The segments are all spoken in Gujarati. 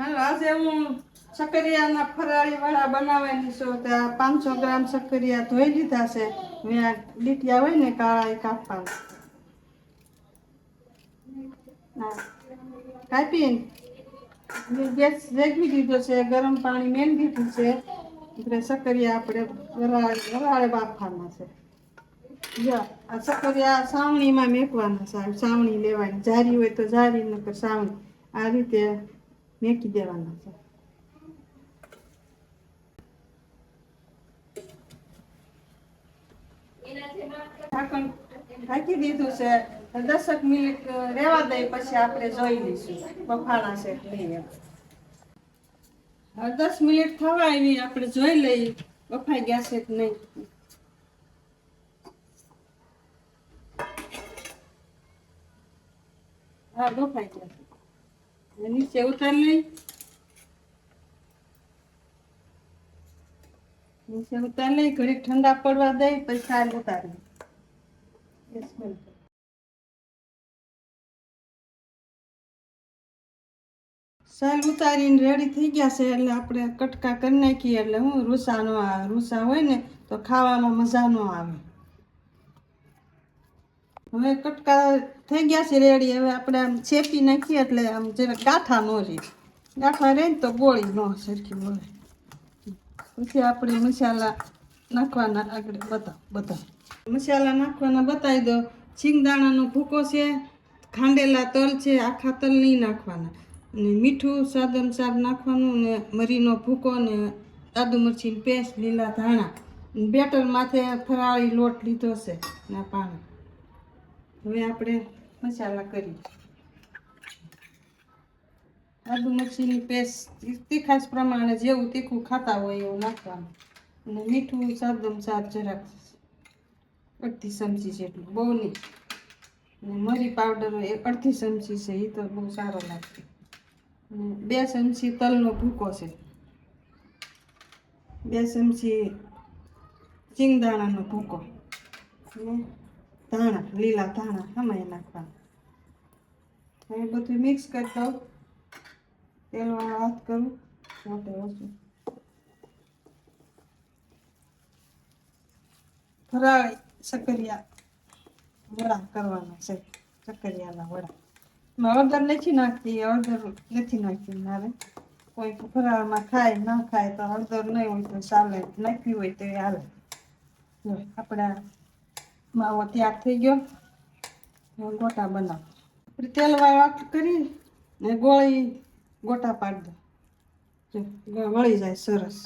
હાલો, આજે હું સકરિયાના ફરાળી વાળા બનાવવાની છું. ત્યાં પાંચસો ગ્રામ સકરિયા ધોઈ લીધા છે. આ લીટિયા હોય ને, કાળા એ કાપવા કાપીને ગેસ રેગવી દીધો છે, ગરમ પાણી મેળ દીધું છે. એટલે સકરિયા આપણે વરાળે વરાળે બાફવાના છે. જો, આ સકરિયા સાવણીમાં મેકવાના છે. સાવણી લેવાની. જારી હોય તો જારી, નકર સાવણી. આ રીતે મેકી દેવાના છે ઢાંકી દીધું છે દસક મિનિટ રેવા દઈ પછી આપણે જોઈ લઈશું બફાણા છે નહીં દસ મિનિટ થવા આવી આપણે જોઈ લઈએ બફાઈ ગયા છે કે નહીં હા બફાઈ ગયા છે નીચે ઉતારી લઈ. નીચે ઉતારી લઈ, ઘડીક ઠંડા પડવા દઈ, પછી સાલ ઉતારી. મિનિટ સાલ ઉતારીને રેડી થઈ ગયા છે, એટલે આપણે કટકા કરી નાખીએ, એટલે હું રૂસા નો આવે રૂસા હોય ને, તો ખાવામાં મજા ન આવે. હવે કટકા થઈ ગયા છે રેડી. હવે આપણે આમ છેપી નાખીએ એટલે આમ જરા ગાંઠા ન રહે. ગાંઠા રહે ને તો ગોળી ન સરખી મળે પછી આપણે મસાલા નાખવાના આગળ બતા બધા મસાલા નાખવાના બતાવી દો. શિંગદાણાનો ભૂકો છે, ખાંડેલા તલ છે, આખા તલ નહીં નાખવાના. અને મીઠું સ્વાદ અનુસાર નાખવાનું ને મરીનો ભૂકો ને આદુ મરચીની પેસ્ટ, લીલા ધાણા. બેટર માથે ફરાળી લોટ લીધો છે. ને પાણી. હવે આપણે મસાલા કરીએ. આદુ મરચીની પેસ્ટ તીખાશ પ્રમાણે જેવું તીખું ખાતા હોય એવું નાખવાનું. અને મીઠું સાદમ સાદ જરાક અડધી ચમચી જેટલું, બહુ નહીં. અને મરી પાવડર એ અડધી ચમચી છે એ તો બહુ સારો લાગશે. બે ચમચી તલનો ભૂકો છે. બે ચમચી સિંગદાણાનો ભૂકો. અને ધાણા લીલા ધાણા આમાં નાખવાના. હવે બધું મિક્સ કરી દઉં. તેલવાળો હાથ કરું, મોટે ઓછું. ફરાળી સકરિયા વડા કરવાના છે. સકરિયાના વડા. હળદર નથી નાખતી હળદર નથી નાખતી મારે. કોઈ ફરાળમાં ખાય, ના ખાય તો હળદર નહીં હોય તો ચાલે. નાખવી હોય તો એ હાલે. આપણા માવો તૈયાર થઈ ગયો. ગોટા બનાવ. તેલ તેલવાળો કરી ને ગોળી ગોટા પાડી દો વળી જાય સરસ.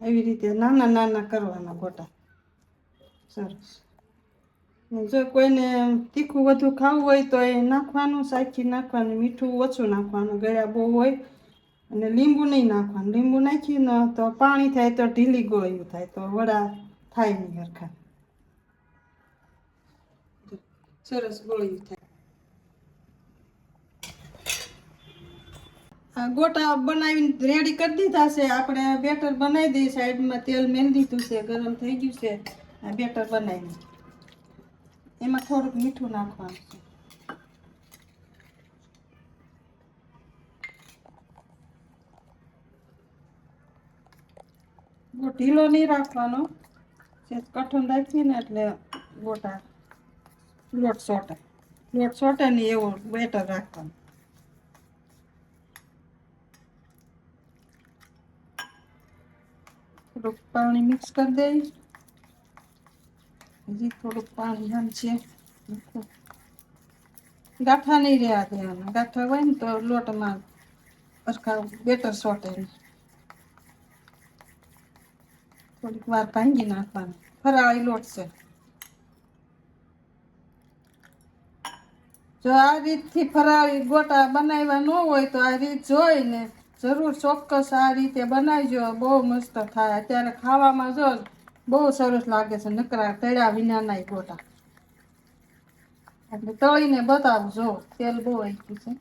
એવી રીતે નાના નાના કરવાના ગોટા. સરસ. જો કોઈને તીખું વધુ ખાવું હોય તો એ નાખવાનું સાચી નાખવાનું, મીઠું ઓછું નાખવાનું, ગળ્યા બહુ હોય અને લીંબુ નહીં નાખવાનું. લીંબુ નાખીને તો પાણી થાય તો ઢીલી ગોળીયું થાય, તો વડા થાય નહીં હરખા. સરસ ગોળીયું થાય આ ગોટા બનાવીને રેડી કરી દીધા છે. આપણે બેટર બનાવી દઈએ સાઈડમાં. તેલ મેળ દીધું છે. ગરમ થઈ ગયું છે. આ બેટર બનાવીને. એમાં થોડુંક મીઠું નાખવાનું છે. બહુ ઢીલો નહીં રાખવાનો. છે કઠણ રાખીએ ને એટલે ગોટા લોટ સોટે લોટ સોટે નહીં એવો બેટર રાખવાનું થોડુંક પાણી મિક્સ કરી દઈ હજી થોડુંક પાણી આમ છે ગાંઠા નહીં રહ્યા દેવાના ગાંઠા હોય ને તો લોટમાં સરખા બેટર સોટે નહીં થોડીક વાર ભાંગી નાખવાનું ફરાળી લોટ છે જો આ રીતથી ફરાળી ગોટા બનાવ્યા ન હોય તો આ રીત જોઈને જરૂર ચોક્કસ આ રીતે બનાવજો. બહુ મસ્ત થાય. અત્યારે ખાવામાં જો બહુ સરસ લાગે છે. નકરા તળ્યા વિનાના ગોટા. એટલે તળીને બતાવજો. તેલ બહુ આવી છે.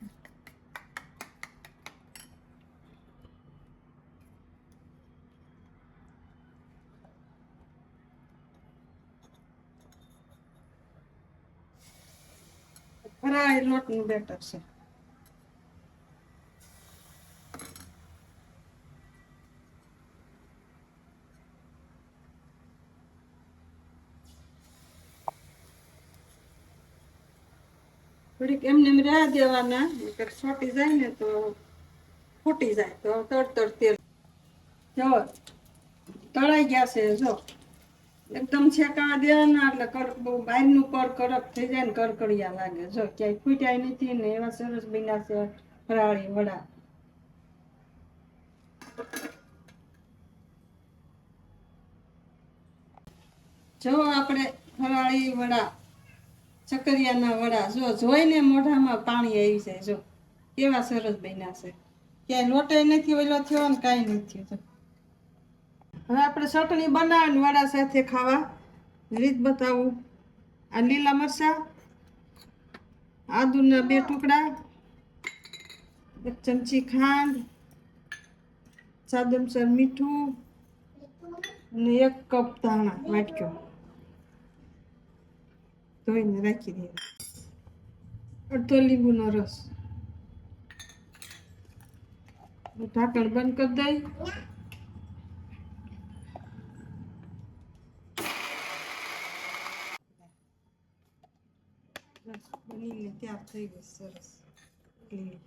આ લોટનું બેટર છે. થોડીક એમને એમ રહ્યા દેવાના, નકર છોટી જાય ને તો ફૂટી જાય. તો તડ તડ તેલ જો, તળાઈ ગયા છે, જો. એકદમ છેકા દે ને એટલે કર બહુ બહારનું પર કડક થઈ જાય ને કરકડિયા લાગે. જો ક્યાંય ફૂટ્યા નથી ને એવા સરસ બન્યા છે ફરાળી વડા. જો આપણે ફરાળી વડા, ચકરિયાના વડા, જો જોઈને મોઢામાં પાણી આવી જાય, જો. કેવા સરસ બન્યા છે. ક્યાંય લોટે નથી ઓલો થયો ને કાંઈ નથી થયું. હવે આપણે ચટણી બનાવીને વડા સાથે ખાવા. રીત બતાવું. આ લીલા મરચાં, આદુના બે ટુકડા, એક ચમચી ખાંડ સાદમસર મીઠું અને એક કપ ધાણા વાટક્યો. ધોઈને રાખી દઈએ. અડધો લીંબુનો રસ. ઢાંકણ બંધ કરી દઈ. બનીને તૈયાર થઈ ગઈ સરસ લીલી